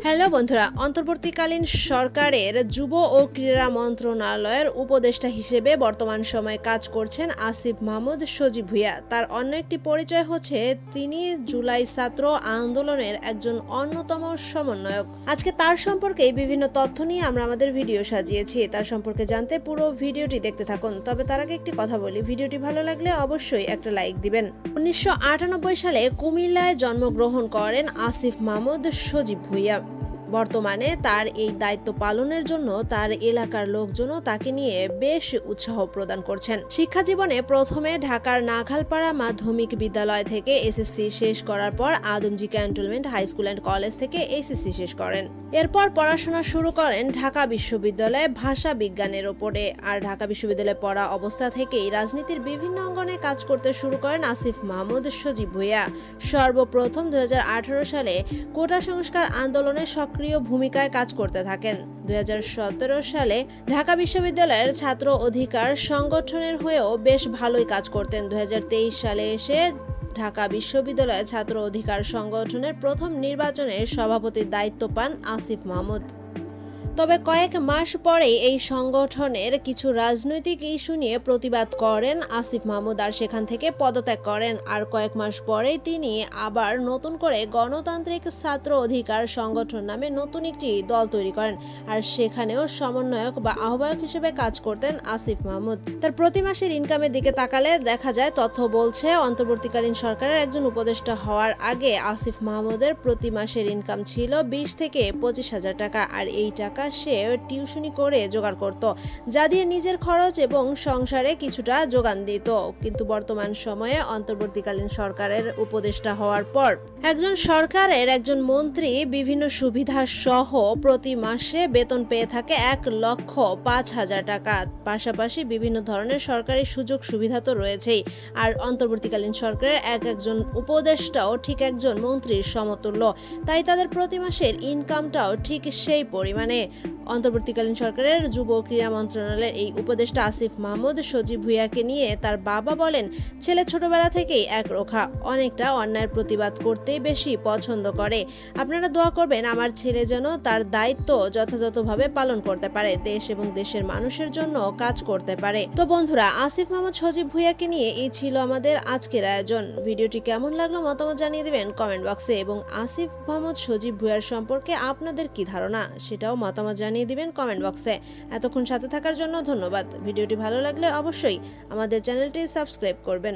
Hello বন্ধুরা, অন্তর্বর্তীকালীন সরকারের যুব ও ক্রীড়া মন্ত্রণালয়ের উপদেষ্টা হিসেবে বর্তমান সময়ে কাজ করছেন আসিফ মাহমুদ সজীব ভুইয়া। তার অন্য একটি পরিচয় হচ্ছে, তিনি জুলাই ছাত্র আন্দোলনের একজন অন্যতম সমন্বয়ক। আজকে তার সম্পর্কে বিভিন্ন তথ্য নিয়ে আমরা আমাদের ভিডিও সাজিয়েছি। তার সম্পর্কে জানতে পুরো ভিডিওটি দেখতে থাকুন। তবে তার আগে একটি কথা বলি, ভিডিওটি ভালো লাগলে অবশ্যই একটা লাইক দিবেন। উনিশশো আটানব্বই সালে কুমিল্লায় জন্মগ্রহণ করেন আসিফ মাহমুদ সজীব ভুইয়া। that বর্তমানে তার এই দায়িত্ব পালনের জন্য তার এলাকার লোকজনও তাকে নিয়ে বেশ উৎসাহ প্রদান করছেন। শিক্ষা জীবনে প্রথমে ঢাকার নাখালপাড়া মাধ্যমিক বিদ্যালয় থেকে এসএসসি শেষ করার পর Adamjee cantonment high school and college থেকে এসএসসি শেষ করেন। এরপর পড়াশোনা শুরু করেন ঢাকা বিশ্ববিদ্যালয়ে ভাষা বিজ্ঞানের ওপরে। আর ঢাকা বিশ্ববিদ্যালয়ে পড়া অবস্থা থেকেই রাজনীতির বিভিন্ন অঙ্গনে কাজ করতে শুরু করেন আসিফ মাহমুদ সজীব ভুইয়া। সর্বপ্রথম দু হাজার আঠারো সালে কোটা সংস্কার আন্দোলনে সক্রিয় ভূমিকায় কাজ করতে থাকেন। দু হাজার সতেরো সালে ঢাকা বিশ্ববিদ্যালয়ের ছাত্র অধিকার সংগঠনের হয়েও বেশ ভালোই কাজ করতেন। দুই হাজার তেইশ সালে এসে ঢাকা বিশ্ববিদ্যালয়ের ছাত্র অধিকার সংগঠনের প্রথম নির্বাচনে সভাপতির দায়িত্ব পান আসিফ মাহমুদ। তবে কয়েক মাস পরেই এই সংগঠনের কিছু রাজনৈতিক ইস্যু নিয়ে প্রতিবাদ করেন আসিফ মাহমুদ আর সেখান থেকে পদত্যাগ করেন। আর কয়েক মাস পরেই তিনি আবার নতুন করে গণতান্ত্রিক ছাত্র অধিকার সংগঠন নামে নতুন একটি দল তৈরি করেন আর সেখানেও সমন্বয়ক বা আহ্বায়ক হিসেবে কাজ করতেন আসিফ মাহমুদ। তার প্রতি মাসের ইনকামের দিকে তাকালে দেখা যায়, তথ্য বলছে, অন্তর্বর্তীকালীন সরকারের একজন উপদেষ্টা হওয়ার আগে আসিফ মাহমুদের প্রতি মাসের ইনকাম ছিল বিশ থেকে পঁচিশ হাজার টাকা, আর এই টাকা সে টিউশনি করে জোগাড় করত, যা দিয়ে নিজের খরচ এবং সংসারে কিছুটা যোগান দিত। কিন্তু বর্তমান সময়ে অন্তর্বর্তীকালীন সরকারের উপদেষ্টা হওয়ার পর একজন সরকারের একজন মন্ত্রী বিভিন্ন সুবিধা সহ প্রতি মাসে বেতন পেয়ে থাকে এক লক্ষ পাঁচ হাজার টাকা। পাশাপাশি বিভিন্ন ধরনের সরকারি সুযোগ সুবিধা তো রয়েছেই। আর অন্তর্বর্তীকালীন সরকারের এক একজন উপদেষ্টাও ঠিক একজন মন্ত্রীর সমতুল্য। তাই তাদের প্রতি মাসের ইনকামটাও ঠিক সেই পরিমাণে। অন্তর্বর্তীকালীন সরকারের যুব ও ক্রীড়া মন্ত্রণালয়ের এই উপদেষ্টা আসিফ মাহমুদ সজীব ভুইয়াকে নিয়ে তার বাবা বলেন, ছেলে ছোটবেলা থেকেই এক রোখা, অনেকটা অন্যায়ের প্রতিবাদ করতেই বেশি পছন্দ করে। আপনারা দোয়া করবেন আমার ছেলে যেন তার দায়িত্ব যথাযথভাবে পালন করতে পারে, দেশ এবং দেশের মানুষের জন্য কাজ করতে পারে। তো বন্ধুরা, আসিফ মাহমুদ সজীব ভুইয়াকে নিয়ে এই ছিল আমাদের আজকের আয়োজন। ভিডিওটি কেমন লাগল মতামত জানিয়ে দেবেন কমেন্ট বক্সে এবং আসিফ মোহাম্মদ সজীব ভুইয়ার সম্পর্কে আপনাদের কি ধারণা, সেটাও মতামত জানিয়ে দিবেন কমেন্ট বক্সে। এতক্ষণ সাথে থাকার জন্য ধন্যবাদ। ভিডিওটি ভালো লাগলে অবশ্যই আমাদের চ্যানেলটি সাবস্ক্রাইব করবেন।